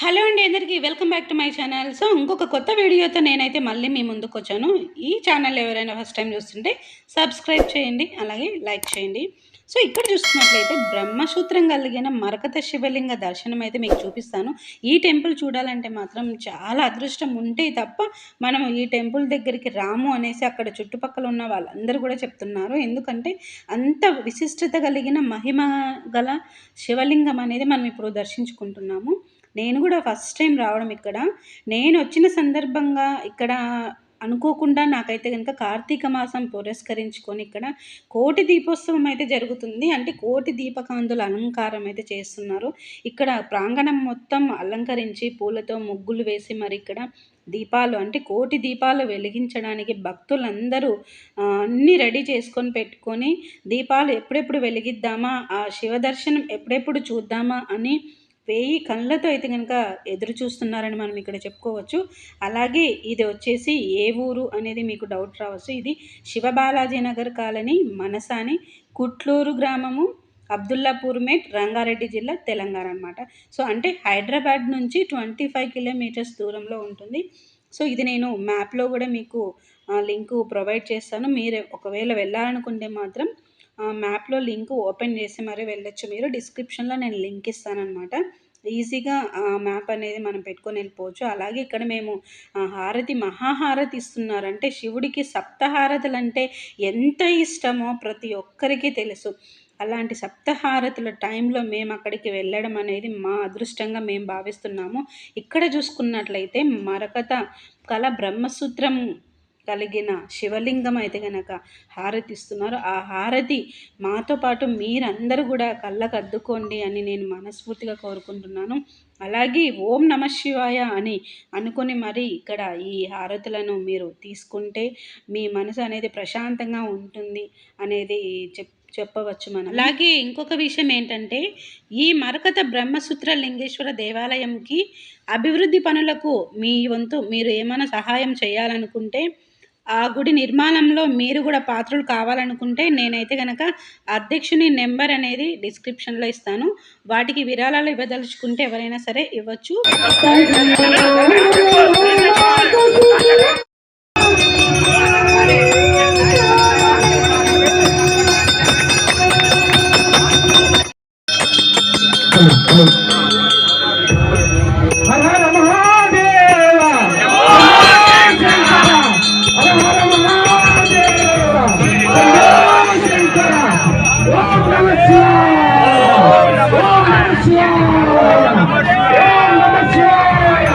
Hello అండి అందరికీ welcome back to my channel. So ఇంకొక కొత్త వీడియోతో నేనైతే మళ్ళీ మీ ముందుకు వచ్చాను. ఈ ఛానల్ ఎవరైనా ఫస్ట్ టైం చూస్తుంటే సబ్స్క్రైబ్ చేయండి అలాగే లైక్ చేయండి. సో ఇక్కడ చూస్తున్నట్లయితే బ్రహ్మసూత్రం కలిగిన మరకత శివలింగ దర్శనం అయితే మీకు చూపిస్తాను. ఈ టెంపుల్ చూడాలంటే మాత్రం చాలా అదృష్టం ఉంటే తప్ప మనం ఈ టెంపుల్ దగ్గరికి రాము అనేసి అక్కడ చుట్టుపక్కల ఉన్న వాళ్ళందరూ కూడా చెప్తున్నారు. ఎందుకంటే అంత విశిష్టత కలిగిన మహిమ గల శివలింగం అనేది మనం ఇప్పుడు దర్శించుకుంటున్నాము. నేను కూడా ఫస్ట్ టైం రావడం ఇక్కడ. నేను వచ్చిన సందర్భంగా ఇక్కడ అనుకోకుండా నాకైతే కనుక కార్తీక మాసం పురస్కరించుకొని ఇక్కడ కోటి దీపోత్సవం అయితే జరుగుతుంది. అంటే కోటి దీపకాంతుల అలంకారం అయితే చేస్తున్నారు. ఇక్కడ ప్రాంగణం మొత్తం అలంకరించి పూలతో ముగ్గులు వేసి మరి ఇక్కడ దీపాలు అంటే కోటి దీపాలు వెలిగించడానికి భక్తులందరూ అన్నీ రెడీ చేసుకొని పెట్టుకొని దీపాలు ఎప్పుడెప్పుడు వెలిగిద్దామా ఆ శివ దర్శనం ఎప్పుడెప్పుడు చూద్దామా అని వేయి కళ్ళతో అయితే కనుక ఎదురు చూస్తున్నారని మనం ఇక్కడ చెప్పుకోవచ్చు. అలాగే ఇది వచ్చేసి ఏ ఊరు అనేది మీకు డౌట్ రావచ్చు. ఇది శివబాలాజీ నగర్ కాలనీ మనసాని కుట్లూరు గ్రామము అబ్దుల్లాపూర్ మేట్ రంగారెడ్డి జిల్లా తెలంగాణ అనమాట సో అంటే హైదరాబాద్ నుంచి ట్వంటీ ఫైవ్ కిలోమీటర్స్ దూరంలో ఉంటుంది. సో ఇది నేను మ్యాప్లో కూడా మీకు లింక్ ప్రొవైడ్ చేస్తాను. మీరు ఒకవేళ వెళ్ళాలనుకుంటే మాత్రం మ్యాప్లో లింక్ ఓపెన్ చేసి మరీ వెళ్ళొచ్చు. మీరు డిస్క్రిప్షన్లో నేను లింక్ ఇస్తానమాట ఈజీగా ఆ మ్యాప్ అనేది మనం పెట్టుకొని వెళ్ళిపోవచ్చు. అలాగే ఇక్కడ మేము ఆ, హారతి మహాహారతి ఇస్తున్నారు అంటే శివుడికి సప్తహారతులు అంటే ఎంత ఇష్టమో ప్రతి ఒక్కరికి తెలుసు. అలాంటి సప్తహారతుల టైంలో మేము అక్కడికి వెళ్ళడం అనేది మా అదృష్టంగా మేము భావిస్తున్నాము. ఇక్కడ చూసుకున్నట్లయితే మరకత కళ బ్రహ్మసూత్రం కలిగిన శివలింగం అయితే గనక హారతి ఇస్తున్నారు ఆ హారతి మాతో పాటు మీరందరూ కూడా కళ్ళకు అద్దుకోండి అని నేను మనస్ఫూర్తిగా కోరుకుంటున్నాను. అలాగే ఓం నమ శివాయ అని అనుకొని మరి ఇక్కడ ఈ హారతులను మీరు తీసుకుంటే మీ మనసు అనేది ప్రశాంతంగా ఉంటుంది అనేది చెప్ చెప్పవచ్చు మనం. అలాగే ఇంకొక విషయం ఏంటంటే ఈ మరకత బ్రహ్మసూత్ర లింగేశ్వర దేవాలయంకి అభివృద్ధి పనులకు మీ వంతు మీరు ఏమైనా సహాయం చేయాలనుకుంటే ఆ గుడి నిర్మాణంలో మీరు కూడా పాత్రలు కావాలనుకుంటే నేనైతే కనుక అధ్యక్షుని నెంబర్ అనేది డిస్క్రిప్షన్లో ఇస్తాను. వాటికి విరాళాలు ఇవ్వదలుచుకుంటే ఎవరైనా సరే ఇవ్వచ్చు. హర ఓం నమ శివాయ ఓం నమ శివాయ ఓం నమ శివాయ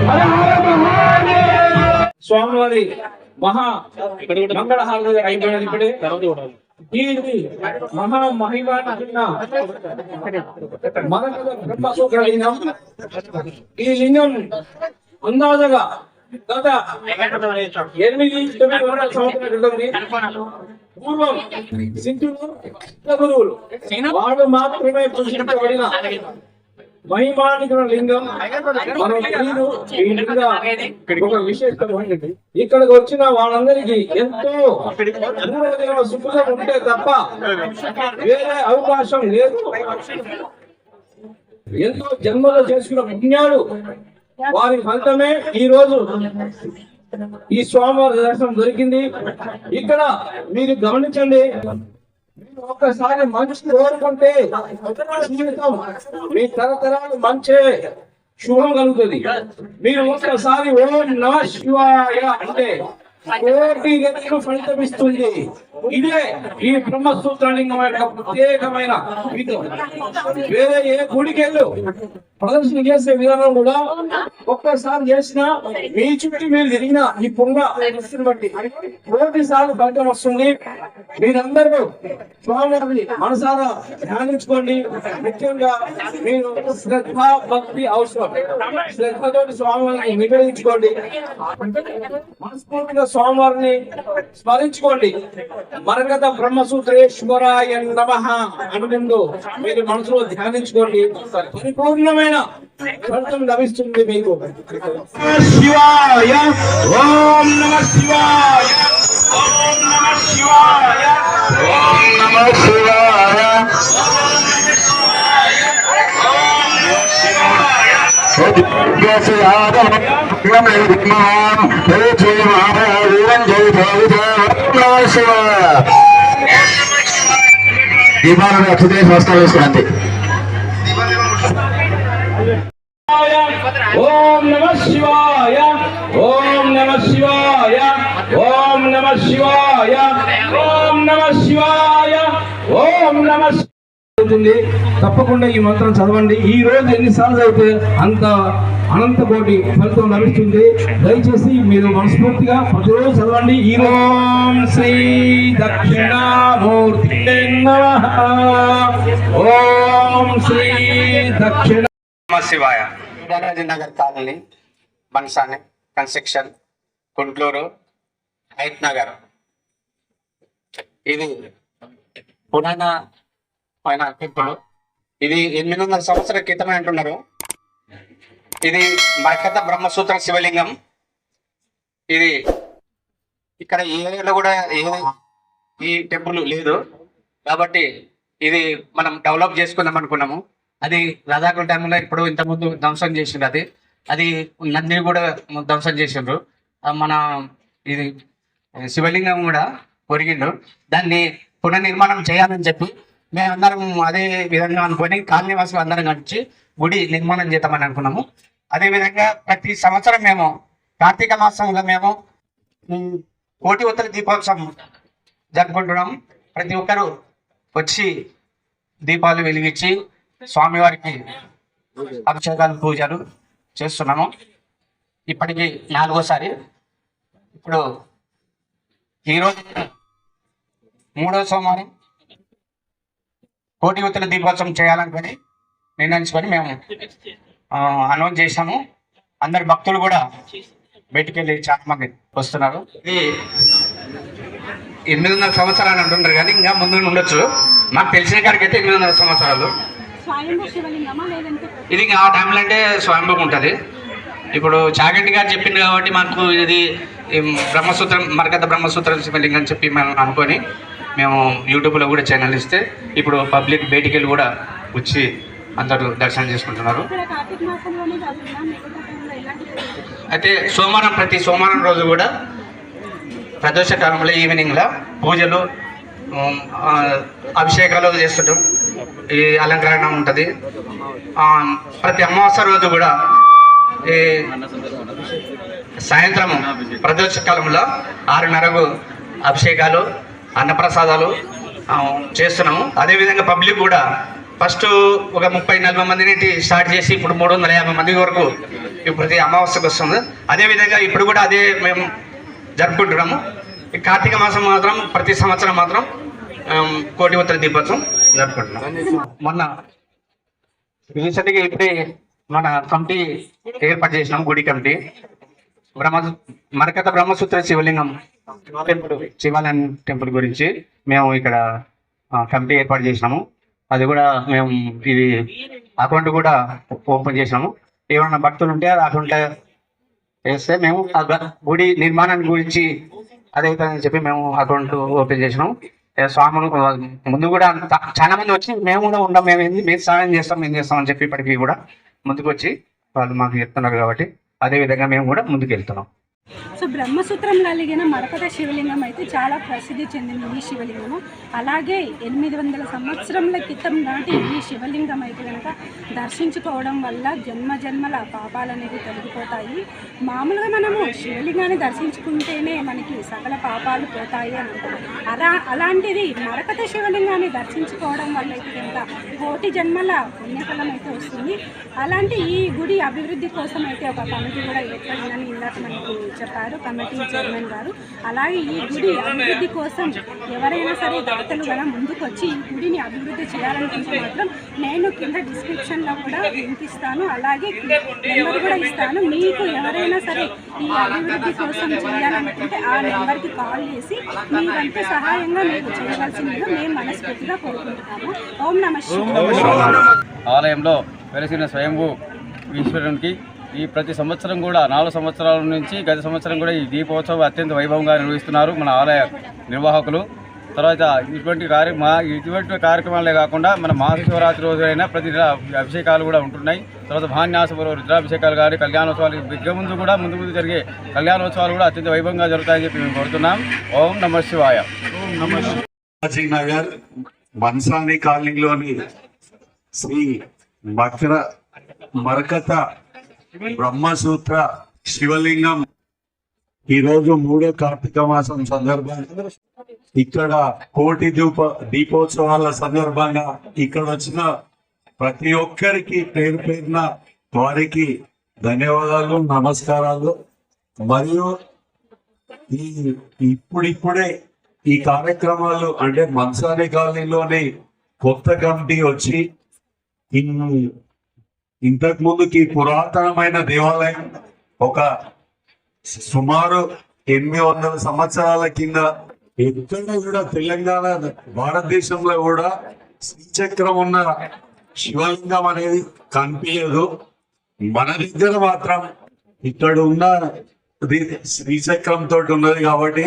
హర హర మహాదేవ హర హర మహాదేవ గత ఎనిమిది తొమ్మిది వందల సంవత్సరాల క్రితం పూర్వం సింధులు గురువులు వాళ్ళు మాత్రమే పూజించబడిన మహిమానికుల లింగం మనం స్త్రీలు ఈ లింగ ఒక విశేషం ఏంటంటే ఇక్కడికి వచ్చిన వాళ్ళందరికీ ఎంతో సుఖం ఉంటే తప్ప వేరే అవకాశం లేదు. ఎంతో జన్మలో చేసుకున్న పుణ్యాలు వారి ఫలితమే ఈ రోజు ఈ స్వామివారి దర్శనం దొరికింది. ఇక్కడ మీరు గమనించండి మీరు ఒక్కసారి మంచి కోరుకుంటే జీవితం మీ తరతరాలు మంచే శుభం కలుగుతుంది. మీరు ఒక్కసారి ఓం నమ శివాయ అంటే కోటి రెట్లు ఫలితం ఇస్తుంది ఇదే ఈ బ్రహ్మసూత్రలింగం యొక్క ప్రత్యేకమైన వేరే ఏ గుడికెళ్ళు. ప్రదర్శన చేసే విధానం కూడా ఒక్కసారి చేసిన మీ చుట్టూ మీరు తిరిగిన ఈ పొంగ బట్టి కోటి సార్లు ఫలితం వస్తుంది. మీరందరూ స్వామివారిని మనసారా ధ్యానించుకోండి. ముఖ్యంగా మీరు శ్రద్ధ భక్తి అవసరం. శ్రద్ధతో స్వామివారిని నివేదించుకోండి. మనస్ఫూర్తిగా స్వామివారిని స్మరించుకోండి. మరగత బ్రహ్మసూత్రేశ్వరాయ నమ అనుకుంటూ మీరు మనసులో ధ్యానించుకోండి. పరిపూర్ణమైన ఫలితం లభిస్తుంది మీకు. శివాయ ఓం నమ శివాయ ఓం నమ శివాయ ఓం నమ శివాయ. దీపాలను అక్షతే నమస్కారం చేసుకోండి ఓం నమ శివాయ ఓం నమ శివాయ ఓం నమ శివాయ ఓం నమ శివాయ ఓం నమ అవుతుంది తప్పకుండా ఈ మంత్రం చదవండి. ఈ రోజు ఎన్నిసార్లు అయితే అంత అనంత కోటి ఫలితం లభిస్తుంది. దయచేసి మీరు మనస్ఫూర్తిగా ప్రతిరోజు చదవండి. ఈ ఓం శ్రీ దక్షిణామూర్తి నమః. ఓం శ్రీ దక్షిణ శివాయ. నగర్ కాలనీ బన్సాని కన్స్ట్రక్షన్ గుంటూరు హైత్ నగర్. ఇది పురాణ పైన టెంపుల్ ఇది ఎనిమిది వందల సంవత్సరాల క్రితమే అంటున్నారు. ఇది మరకత బ్రహ్మసూత్ర శివలింగం. ఇది ఇక్కడ ఏరియాలో కూడా ఏ ఈ టెంపుల్ లేదు. కాబట్టి ఇది మనం డెవలప్ చేసుకుందాం అనుకున్నాము. అది రథాకుల టైంలో ఇప్పుడు ఇంతకుముందు ధ్వంసం చేసిండ్రు అది. అది నందిని కూడా ధ్వంసం చేసిండ్రు. మన ఇది శివలింగం కూడా పొరిగిండు. దాన్ని పునర్నిర్మాణం చేయాలని చెప్పి మేమందరం అదే విధంగా అనుకొని కాలనీవాసులు అందరం కలిసి గుడి నిర్మాణం చేద్దామని అనుకున్నాము. అదే విధంగా ప్రతి సంవత్సరం మేము కార్తీక మాసంలో మేము కోటి ఉత్తర దీపోత్సవం జరుపుకుంటున్నాం ప్రతి ఒక్కరు వచ్చి దీపాలు వెలిగించి స్వామివారికి అభిషేకాలు పూజలు చేస్తున్నాము. ఇప్పటికి నాలుగోసారి. ఇప్పుడు ఈరోజు మూడో సోమవారం. కోటి ఉత్తర దీపోత్సవం చేయాలనుకొని నిర్ణయించుకొని మేము అనౌన్స్ చేశాము. అందరు భక్తులు కూడా బయటికి వెళ్ళి చాలా మంది వస్తున్నారు. ఇది ఎనిమిది వందల సంవత్సరాలు అంటుంటారు కానీ ఇంకా ముందు ఉండొచ్చు. మాకు తెలిసిన కాడికి అయితే ఎనిమిది వందల సంవత్సరాలు ఇది ఇంకా ఆ టైంలో అంటే స్వయంభూ ఉంటుంది. ఇప్పుడు చాగంటి గారు చెప్పింది కాబట్టి మాకు ఇది బ్రహ్మసూత్రం మరకత బ్రహ్మసూత్రం శివలింగం అని చెప్పి మేము అనుకొని మేము యూట్యూబ్లో కూడా ఛానల్ ఇస్తే ఇప్పుడు పబ్లిక్ బయటికి వెళ్ళి కూడా వచ్చి అందరూ దర్శనం చేసుకుంటున్నారు. అయితే సోమవారం ప్రతి సోమవారం రోజు కూడా ప్రదోష కాలంలో ఈవినింగ్లో పూజలు అభిషేకాలు చేస్తుంటాం. ఈ అలంకరణ ఉంటుంది. ప్రతి అమావాస్య రోజు కూడా ఈ సాయంత్రం ప్రదోష కాలంలో ఆరున్నరకు అభిషేకాలు అన్నప్రసాదాలు చేస్తున్నాము. అదేవిధంగా పబ్లిక్ కూడా ఫస్ట్ ఒక ముప్పై నలభై మంది నుండి స్టార్ట్ చేసి ఇప్పుడు మూడు వందల యాభై మంది వరకు ఇప్పుడు ప్రతి అమావాస్యకు వస్తుంది. అదేవిధంగా ఇప్పుడు కూడా అదే మేము జరుపుకుంటున్నాము. ఈ కార్తీక మాసం మాత్రం ప్రతి సంవత్సరం మాత్రం కోటి ఉత్తర దీపోత్సవం జరుపుకుంటున్నాం మొన్న రీసెంట్గా ఇప్పుడే మన కమిటీ ఏర్పాటు చేసినాం గుడి కమిటీ. బ్రహ్మ మరకత బ్రహ్మసూత్ర శివలింగం టెంపుల్ శివాలయం టెంపుల్ గురించి మేము ఇక్కడ కమిటీ ఏర్పాటు చేసినాము. అది కూడా మేము ఇది అకౌంట్ కూడా ఓపెన్ చేసినాము. ఏమైనా భక్తులు ఉంటే అది అకౌంట్ వేస్తే మేము గుడి నిర్మాణాన్ని గురించి అదే అని చెప్పి మేము అకౌంట్ ఓపెన్ చేసినాము. స్వాములు ముందు కూడా చాలా మంది వచ్చి మేము కూడా ఉండం మేము ఏంది మేము సహాయం చేస్తాం మేము చేస్తాం అని చెప్పి ఇప్పటికీ కూడా ముందుకు వచ్చి వాళ్ళు మాకు చెప్తున్నారు కాబట్టి అదే విధంగా మేము కూడా ముందుకు వెళ్తున్నాం సో బ్రహ్మసూత్రం కలిగిన మరకత శివలింగం అయితే చాలా ప్రసిద్ధి చెందింది ఈ శివలింగము. అలాగే ఎనిమిది వందల సంవత్సరముల క్రితం నాటి ఈ శివలింగం అయితే కనుక దర్శించుకోవడం వల్ల జన్మ జన్మల పాపాలు అనేవి తొలగిపోతాయి. మామూలుగా మనము శివలింగాన్ని దర్శించుకుంటేనే మనకి సకల పాపాలు పోతాయి అని అలా అలాంటిది మరకత శివలింగాన్ని దర్శించుకోవడం వల్ల అయితే కనుక కోటి జన్మల పుణ్యఫలం అయితే వస్తుంది. అలాంటి ఈ గుడి అభివృద్ధి కోసం అయితే ఒక కమిటీ కూడా ఏర్పడిందని ఇందాక మనకి చెప్పారు కమిటీ చైర్మన్ గారు. అలాగే ఈ గుడి అభివృద్ధి కోసం ఎవరైనా సరే దాతలు కదా ముందుకు వచ్చి ఈ గుడిని అభివృద్ధి చేయాలనుకుంటే మాత్రం నేను కింద డిస్క్రిప్షన్లో కూడా వినిపిస్తాను అలాగే నెంబర్ కూడా ఇస్తాను. మీకు ఎవరైనా సరే ఈ అభివృద్ధి కోసం చేయాలనుకుంటే ఆ నెంబర్కి కాల్ చేసి మీ సహాయంగా మీరు చేయవలసిందిగా మేము మనస్ఫూర్తిగా కోరుకుంటున్నాము. ఓం నమ ఆలయంలో వెలసిన స్వయంభూ ఈశ్వరునికి ఈ ప్రతి సంవత్సరం కూడా నాలుగు సంవత్సరాల నుంచి గత సంవత్సరం కూడా ఈ దీపోత్సవం అత్యంత వైభవంగా నిర్వహిస్తున్నారు మన ఆలయ నిర్వాహకులు. తర్వాత ఇటువంటి కార్యక్రమ ఇటువంటి కార్యక్రమాలే కాకుండా మన మహాశివరాత్రి రోజు అయినా ప్రతి నెల అభిషేకాలు కూడా ఉంటున్నాయి. తర్వాత భాన్యాసపురం రుద్రాభిషేకాలు కానీ కళ్యాణోత్సవాలు విద్య ముందు కూడా ముందు ముందు జరిగే కళ్యాణోత్సవాలు కూడా అత్యంత వైభవంగా జరుగుతాయని చెప్పి మేము కోరుతున్నాం. ఓం నమ శివాయ. నగర్ మన్సాని కాలనీలోని శ్రీ మకర మరకత బ్రహ్మసూత్ర శివలింగం. ఈరోజు మూడో కార్తీక మాసం సందర్భంగా ఇక్కడ కోటి దీప దీపోత్సవాల సందర్భంగా ఇక్కడ వచ్చిన ప్రతి ఒక్కరికి పేరు పేరున వారికి ధన్యవాదాలు నమస్కారాలు. మరియు ఈ ఇప్పుడిప్పుడే ఈ కార్యక్రమాలు అంటే మన్సాని కాలనీలోని కొత్త కమిటీ వచ్చి ఇంతకు ముందుకి పురాతనమైన దేవాలయం ఒక సుమారు ఎనిమిది వందల సంవత్సరాల కింద ఎక్కడ కూడా తెలంగాణ భారతదేశంలో కూడా శ్రీచక్రం ఉన్న శివలింగం అనేది కనిపించదు. మన దగ్గర మాత్రం ఇక్కడ ఉన్న శ్రీచక్రం తోటి ఉన్నది కాబట్టి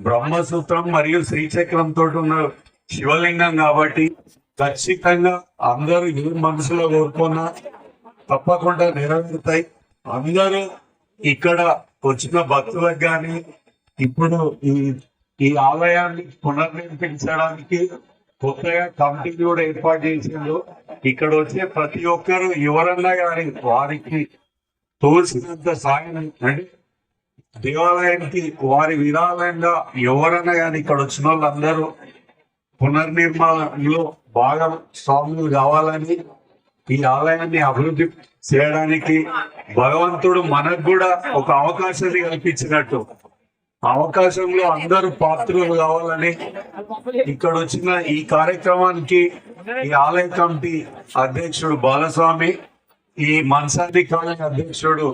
బ్రహ్మసూత్రం మరియు శ్రీచక్రం తోటి ఉన్న శివలింగం కాబట్టి ఖచ్చితంగా అందరూ ఏ మనసులో కోరుకున్నా తప్పకుండా నెరవేరుతాయి. అందరూ ఇక్కడ వచ్చిన భక్తులకు కానీ ఇప్పుడు ఈ ఈ ఆలయాన్ని పునర్నిర్మించడానికి కొత్తగా కమిటీ కూడా ఏర్పాటు చేసిండు ఇక్కడ వచ్చే ప్రతి ఒక్కరు ఎవరన్నా కానీ వారికి తోసినంత సాయం అంటే దేవాలయానికి వారి విరాళంగా ఎవరన్నా కానీ ఇక్కడ వచ్చిన వాళ్ళందరూ పునర్నిర్మాణంలో బాగా స్వాములు కావాలని ఈ ఆలయాన్ని అభివృద్ధి చేయడానికి భగవంతుడు మనకు కూడా ఒక అవకాశాన్ని కల్పించినట్టు. అవకాశంలో అందరూ పాత్రలు కావాలని ఇక్కడ వచ్చిన ఈ కార్యక్రమానికి ఈ ఆలయ కమిటీ అధ్యక్షుడు బాలస్వామి ఈ మన్సాది కాలనీ అధ్యక్షుడు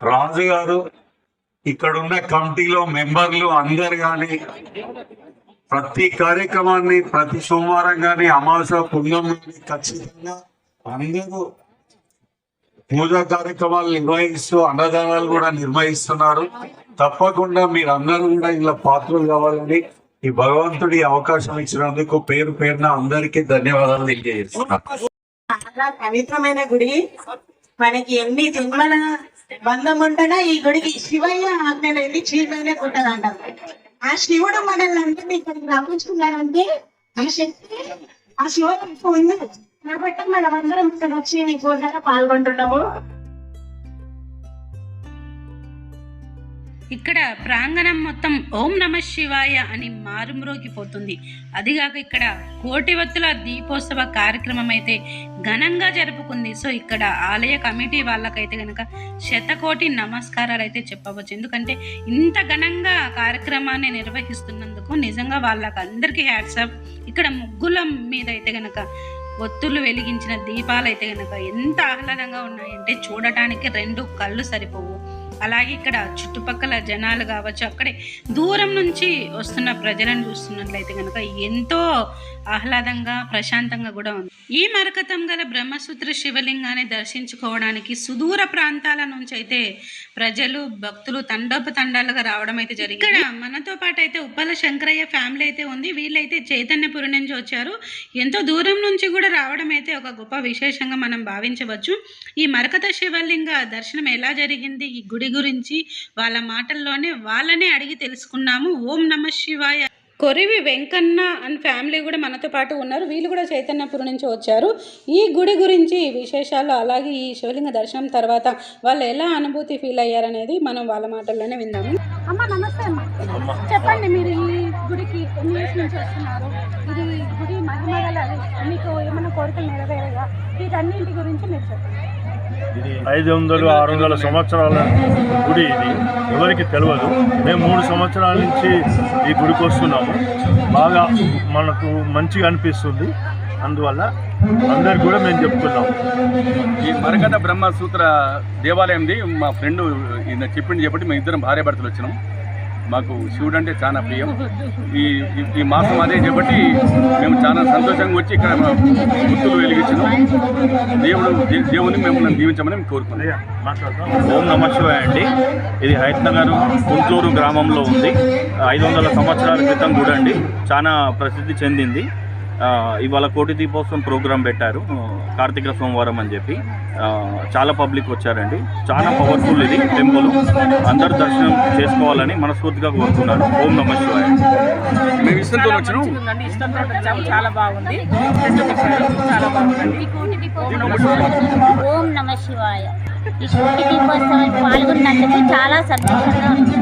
రాజు గారు ఇక్కడ ఉన్న కమిటీలో మెంబర్లు అందరు కానీ ప్రతి కార్యక్రమాన్ని ప్రతి సోమవారం కానీ అమావాస్య పుణ్యం ఖచ్చితంగా అందరూ పూజా కార్యక్రమాలు నిర్వహిస్తూ అన్నదానాలు కూడా నిర్వహిస్తున్నారు. తప్పకుండా మీరు అందరూ కూడా ఇలా పాత్రలు కావాలని ఈ భగవంతుడి అవకాశం ఇచ్చినందుకు పేరు పేరున అందరికీ ధన్యవాదాలు తెలియజేస్తున్నాను. చాలా పవిత్రమైన గుడి. మనకి ఎన్ని జన్మల బంధం ఉంటేనే ఈ గుడికి శివయ్య ఆజ్ఞలేని చీరలోనే ఉంటదంట ఆ శివుడు మనల్ని అందరినీ ఇక్కడికి రప్పించుకున్నాడంటే ఆ శక్తి ఆ శివుడు ఉంది కాబట్టి మనం అందరం ఇక్కడ వచ్చి ఈ పూజలో పాల్గొంటున్నాము. ఇక్కడ ప్రాంగణం మొత్తం ఓం నమ శివాయ అని మారుమ్రోగిపోతుంది అదిగాక ఇక్కడ కోటివత్తుల దీపోత్సవ కార్యక్రమం అయితే ఘనంగా జరుపుకుంది. సో ఇక్కడ ఆలయ కమిటీ వాళ్ళకైతే కనుక శతకోటి నమస్కారాలు అయితే చెప్పవచ్చు. ఎందుకంటే ఇంత ఘనంగా కార్యక్రమాన్ని నిర్వహిస్తున్నందుకు నిజంగా వాళ్ళకి అందరికీ హ్యాట్సాప్ ఇక్కడ ముగ్గుల మీద అయితే కనుక ఒత్తులు వెలిగించిన దీపాలు అయితే కనుక ఎంత ఆహ్లాదంగా ఉన్నాయంటే చూడటానికి రెండు కళ్ళు సరిపోవు. అలాగే ఇక్కడ చుట్టుపక్కల జనాలు కావచ్చు అక్కడే దూరం నుంచి వస్తున్న ప్రజలను చూస్తున్నట్లయితే కనుక ఎంతో ఆహ్లాదంగా ప్రశాంతంగా కూడా ఉంది. ఈ మరకతం గల బ్రహ్మసూత్ర శివలింగాన్ని దర్శించుకోవడానికి సుదూర ప్రాంతాల నుంచి అయితే ప్రజలు భక్తులు తండోపతండాలుగా రావడం అయితే జరిగింది. ఇక్కడ మనతో పాటు అయితే ఉప్పల శంకరయ్య ఫ్యామిలీ అయితే ఉంది. వీళ్ళైతే చైతన్యపురి నుంచి వచ్చారు. ఎంతో దూరం నుంచి కూడా రావడం అయితే ఒక గొప్ప విశేషంగా మనం భావించవచ్చు. ఈ మరకత శివలింగ దర్శనం ఎలా జరిగింది? ఈ గుడి గురించి వాళ్ళ మాటల్లోనే వాళ్ళనే అడిగి తెలుసుకున్నాము. ఓం నమ శివాయ. కొరివి వెంకన్న అండ్ ఫ్యామిలీ కూడా మనతో పాటు ఉన్నారు. వీళ్ళు కూడా చైతన్యపురం నుంచి వచ్చారు. ఈ గుడి గురించి విశేషాలు అలాగే ఈ శివలింగ దర్శనం తర్వాత వాళ్ళు ఎలా అనుభూతి ఫీల్ అయ్యారనేది మనం వాళ్ళ మాటల్లోనే విందాము. అమ్మ నమస్తే అమ్మ. చెప్పండి మీరు ఈ గుడికి ఎన్ని ఇయర్స్ నుంచి వస్తున్నారు? ఇది గుడి మహిమ గల మీకు ఏమైనా కోరికలు నెరవేరగా వీటన్నింటి గురించి మీరు చెప్పండి. ఐదు వందలు ఆరు వందల సంవత్సరాల గుడి ఇది. ఎవరికి తెలియదు మేము మూడు సంవత్సరాల నుంచి ఈ గుడికి వస్తున్నాము. బాగా మనకు మంచిగా అనిపిస్తుంది. అందువల్ల అందరు కూడా మేము చెప్తున్నాము. ఈ మరకత బ్రహ్మసూత్ర దేవాలయంది మా ఫ్రెండ్ ఈయన చెప్పింది చెప్పి మేము ఇద్దరం భార్య భర్తలు వచ్చినాం. మాకు శివుడు అంటే చాలా ప్రియం. ఈ ఈ- మాసం అదే కాబట్టి మేము చాలా సంతోషంగా వచ్చి ఇక్కడ గుర్తులు వెలిగించినాం. దేవుడు దేవుని మిమ్మల్ని దీవించమని మేము కోరుకున్నాం. ఓం నమ శివాయ అండి. ఇది హైత్నగర్ కుంట్లూరు గ్రామంలో ఉంది. ఐదు వందల సంవత్సరాల క్రితం కూడా అండి. చాలా ప్రసిద్ధి చెందింది. ఇవాళ కోటి దీపోత్సవం ప్రోగ్రాం పెట్టారు. కార్తీక సోమవారం అని చెప్పి. చాలా పబ్లిక్ వచ్చారండి. చాలా పవర్ఫుల్ ఇది టెంపుల్. అందరు దర్శనం చేసుకోవాలని మనస్ఫూర్తిగా కోరుకున్నాను ఓం నమ శివాయ. మేము ఇష్టంతో చాలా బాగుంది. చాలా పాల్గొన్నందుకు చాలా సంతోషంగా ఉంది.